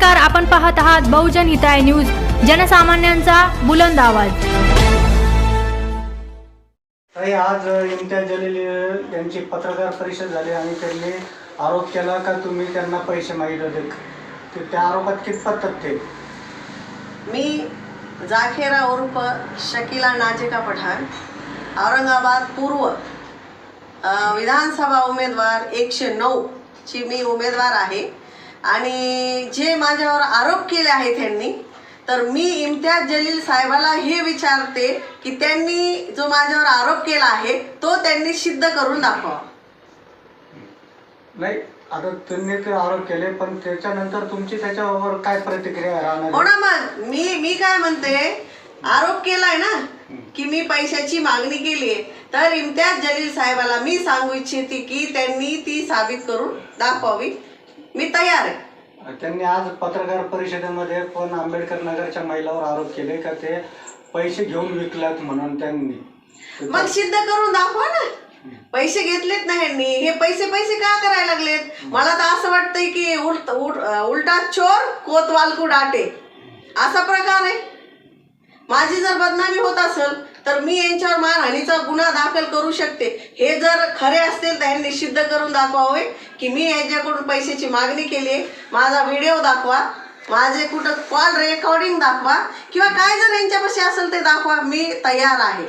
नमस्कार आपण पाहत आहात बहुजन हिताय न्यूज जनसामान्यांचा बुलंद आवाज. ताई आज इम्तियाज जलील यांची पत्रकार परिषद झाली आणि त्यांनी आरोप केला का तुम्ही त्यांना पैसे मागितले होते? ते त्या आरोपात कितपत तथ्य? आहे? मी जाखेरा उर्फ शकीला नाजिका पठाण औरंगाबाद पूर्व अ, विधानसभा उमेदवार एकशे नऊ ची मी उमेदवार आहे. आणि जे माझ्यावर आरोप केले आहेत त्यांनी तर मी इम्तियाज जलील साहेबाला हे विचारते की त्यांनी जो माझ्यावर आरोप केला आहे तो त्यांनी सिद्ध करून दाखवा नाही आता त्यांनी ते आरोप केले पण त्याच्यानंतर तुमची त्याच्यावर काय प्रतिक्रिया राहणार हो आहे? ना मग मी मी काय म्हणते आरोप केलाय ना की मी पैशाची मागणी केली तर इम्तियाज जलील साहेबाला मी सांगू इच्छिते की त्यांनी ती साबित करून दाखवावी मी तयार आहे. त्यांनी आज पत्रकार परिषदेमध्ये पण आंबेडकर नगरच्या महिलावर आरोप केले का ते पैसे घेऊन विकलात म्हणून त्यांनी. मग सिद्ध करून दाखवा ना. पैसे घेतलेत ना ह्यांनी. हे पैसे पैसे का करायला लागलेत? मला तर असं वाटतंय की उलट उल- उलटा चोर कोतवाल को डाटे असा प्रकार आहे. माझी जर बदनामी होत असेल तर मी यांच्यावर मानहानीचा गुन्हा दाखल करू शकते. हे जर खरे असतील तर यांनी सिद्ध करून दाखवावे की मी यांच्याकडून पैशाची मागणी केली आहे. माझा व्हिडिओ दाखवा. माझे कुठं कॉल रेकॉर्डिंग दाखवा. किंवा काय जर यांच्यापाशी असेल ते दाखवा. मी तयार आहे.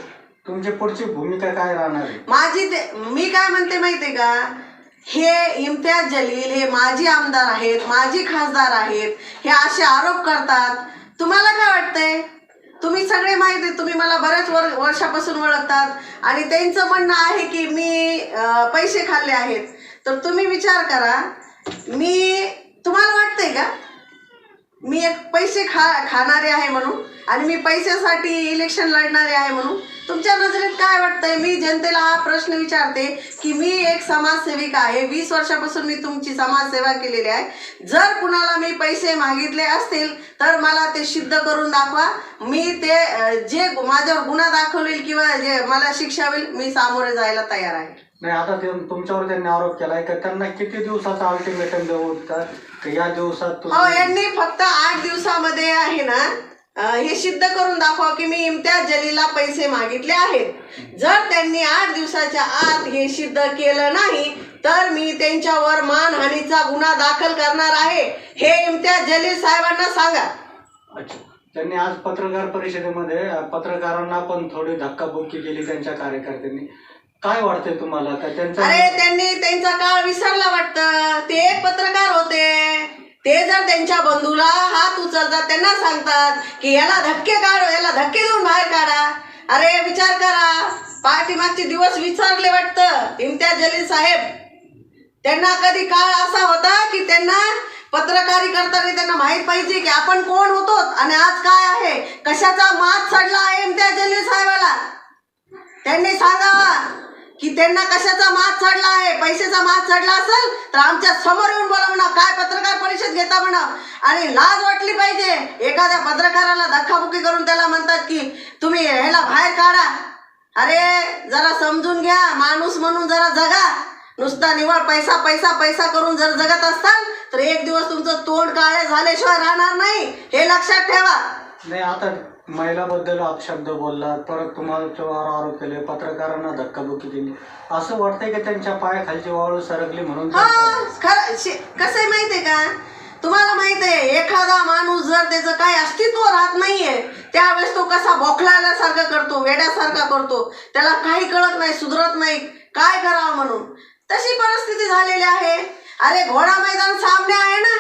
तुमची पुढची भूमिका काय राहणार आहे? माझी ते मी काय म्हणते माहितीये का? हे इम्तियाज जलील हे माजी आमदार आहेत माजी खासदार आहेत. हे असे आरोप करतात. तुम्हाला काय वाटतंय? तुम्ही सगळे माहिती आहे, तुम्ही मला बऱ्याच वर वर्षापासून ओळखतात. आणि त्यांचं म्हणणं आहे की मी पैसे खाल्ले आहेत. तर तुम्ही विचार करा मी तुम्हाला वाटतंय का? मी एक पैसे खा खाणारे आहे म्हणून आणि मी पैशासाठी इलेक्शन लढणारे आहे म्हणून तुमच्या नजरेत काय वाटतंय? मी जनतेला हा प्रश्न विचारते की मी एक समाजसेविका आहे. वीस वर्षापासून मी तुमची समाजसेवा केलेली आहे. जर कुणाला मी पैसे मागितले असतील तर मला ते सिद्ध करून दाखवा. मी ते जे माझ्यावर गुन्हा दाखवलेल किंवा जे मला शिक्षा होईल मी सामोरे जायला तयार आहे. नाही आता ते तुमच्यावर त्यांनी आरोप केलाय का? त्यांना किती दिवसाचा अल्टिमेटम देऊ का या दिवसात हो यांनी फक्त आठ दिवसामध्ये आहे ना हे सिद्ध करून दाखवा की मी इम्तियाज जलीलला पैसे मागितले आहेत. जर त्यांनी आठ दिवसाच्या आत हे सिद्ध केलं नाही तर मी त्यांच्यावर मानहानीचा गुन्हा दाखल करणार आहे. हे इम्तियाज जलील साहेबांना सांगा. अच्छा. त्यांनी आज पत्रकार परिषदेमध्ये पत्रकारांना पण थोडी धक्काबुक्की केली त्यांच्या कार्यकर्त्यांनी. काय वाटतंय तुम्हाला? का त्यांचा अरे त्यांनी त्यांचा काळ विसरला वाटतं. ते एक पत्रकार होते. ते जर त्यांच्या बंधूला हात उचलतात त्यांना सांगतात की याला धक्के काढ याला धक्के देऊन बाहेर काढा. अरे विचार करा. पाठीमागचे दिवस विचारले वाटतं. इम्तियाज जलील साहेब त्यांना कधी काळ असा होता की त्यांना पत्रकारी करताना त्यांना माहीत पाहिजे की आपण कोण होतो आणि आज काय आहे? कशाचा मात चढला आहे इम्तियाज जलील साहेबाला? त्यांनी सांगावा. त्यांना कशाचा मात चढला आहे? पैशाचा मात चढला असेल तर आमच्यासमोर येऊन बोला म्हणा काय पत्रकार परिषद घेता म्हणा. आणि लाज वाटली पाहिजे. एखाद्या पत्रकाराला धक्काबुक्की करून त्याला म्हणतात की तुम्ही ह्याला बाहेर काढा. अरे जरा समजून घ्या. माणूस म्हणून जरा जगा. नुसता निवळ पैसा पैसा पैसा करून जर जगत असताल तर एक दिवस तुमचं तोंड काळे झाल्याशिवाय राहणार नाही. हे लक्षात ठेवा. नाही आता महिलाबद्दल अपशब्द बोलला परत तुम्हाला आरोप केले पत्रकारांना धक्काबुक्की केली असं वाटतंय की त्यांच्या पायाखालची वाळू सरकली म्हणून हा खरं कसं आहे माहितीये का? तुम्हाला माहीत आहे एखादा माणूस जर त्याचं काही अस्तित्व राहत नाहीये त्यावेळेस तो कसा बोखलाल्यासारखा करतो वेड्यासारखा करतो. त्याला काही कळत नाही सुधरत नाही. काय करावं म्हणून? तशी परिस्थिती झालेली आहे. अरे घोडा मैदान सामने आहे ना?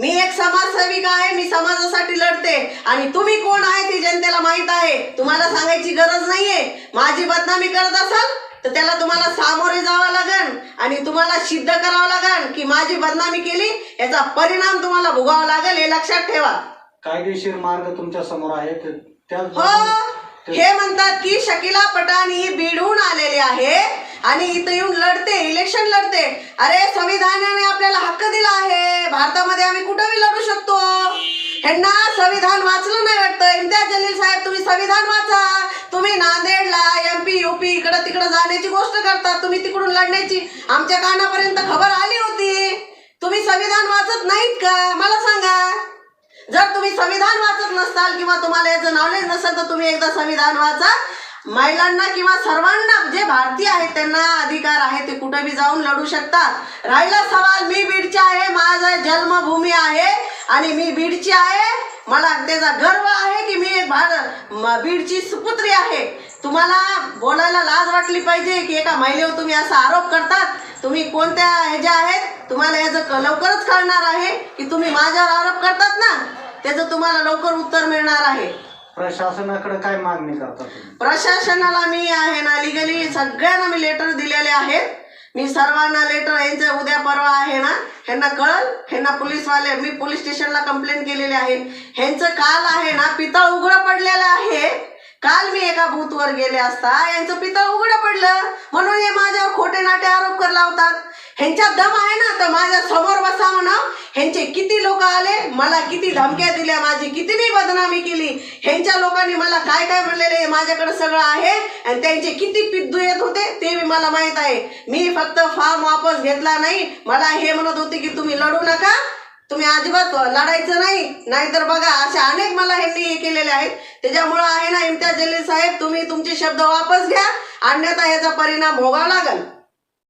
मी एक समाजसेविका आहे मी समाजासाठी लढते. आणि तुम्ही कोण आहे ती जनतेला माहीत आहे. तुम्हाला सांगायची गरज नाहीये. माझी बदनामी करत असाल तर त्याला तुम्हाला सामोरे जावं लागन आणि तुम्हाला सिद्ध करावं लागन की माझी बदनामी केली याचा परिणाम तुम्हाला भोगावा लागेल हे लक्षात ठेवा. कायदेशीर मार्ग तुमच्यासमोर आहे ते- हो हे म्हणतात की शकिला पठाण ही बीडहून आलेली आहे. आणि इथं येऊन लढते इलेक्शन लढते. अरे संविधानाने आपल्याला हक्क दिला आहे. भारतामध्ये आम्ही कुठं बी लढू शकतो? ह्यांना संविधान वाचलं नाही वाटतं. इम्तियाज जलील साहेब तुम्ही संविधान वाचा. तुम्ही नांदेडला एम पी युपी इकडं तिकडं जाण्याची गोष्ट करता. तुम्ही तिकडून लढण्याची आमच्या कानापर्यंत खबर आली होती. तुम्ही संविधान वाचत नाहीत का? मला सांगा. जर तुम्ही संविधान वाचत नसताल किंवा तुम्हाला याचं नॉलेज नसेल तर तुम्ही एकदा संविधान वाचा. महिलांना किंवा सर्वांना जे भारतीय आहेत त्यांना अधिकार आहे ते कुठे बी जाऊन लढू शकतात. राहिला सवाल मी बीडची आहे माझा जन्मभूमी आहे आणि मी बीडची आहे. मला त्याचा गर्व आहे की मी एक भारत बीडची सुपुत्री आहे. तुम्हाला बोलायला लाज वाटली पाहिजे की एका महिलेवर तुम्ही असा आरोप करतात? तुम्ही कोणत्या ह्याच्या आहेत तुम्हाला याचं लवकरच कळणार आहे की तुम्ही माझ्यावर आरोप करतात ना? त्याचं तुम्हाला लवकर उत्तर मिळणार आहे. प्रशासनाकडे काय मागणी करता तुम्ही? प्रशासनाला मी आहे ना लिगली सगळ्यांना मी लेटर दिलेले आहेत. मी सर्वांना लेटर यांचं उद्या परवा आहे ना ह्यांना कळल ह्यांना पोलीसवाले मी पोलीस स्टेशनला कंप्लेंट केलेली आहे. ह्यांचं काल आहे ना पितळ उघडं पडलेलं आहे. काल मी एका बूथवर गेले असता यांचं पितळ उघडं पडलं. म्हणून हे माझ्यावर खोटे नाटे आरोप कर लावतात ह्यांच्यात दम आहे ना तर माझ्यासमोर बसा म्हणा. ह्यांचे किती लोक आले मला किती धमक्या दिल्या माझी किती मी बदनामी केली. ह्यांच्या लोकांनी मला काय काय म्हणलेले माझ्याकडे सगळं आहे आणि त्यांचे किती पिद्दू येत होते ते बी मला माहीत आहे. मी फक्त फॉर्म वापस घेतला नाही. मला हे म्हणत होते की तुम्ही लढू नका. तुम्ही अजिबात लढायचं नाही. नाहीतर बघा असे अनेक मला ह्यांनी हे केलेले आहेत. त्याच्यामुळं आहे ना इम्तियाज जलील साहेब तुम्ही तुमचे शब्द वापस घ्या. अन्यथा याचा परिणाम भोगावा लागेल.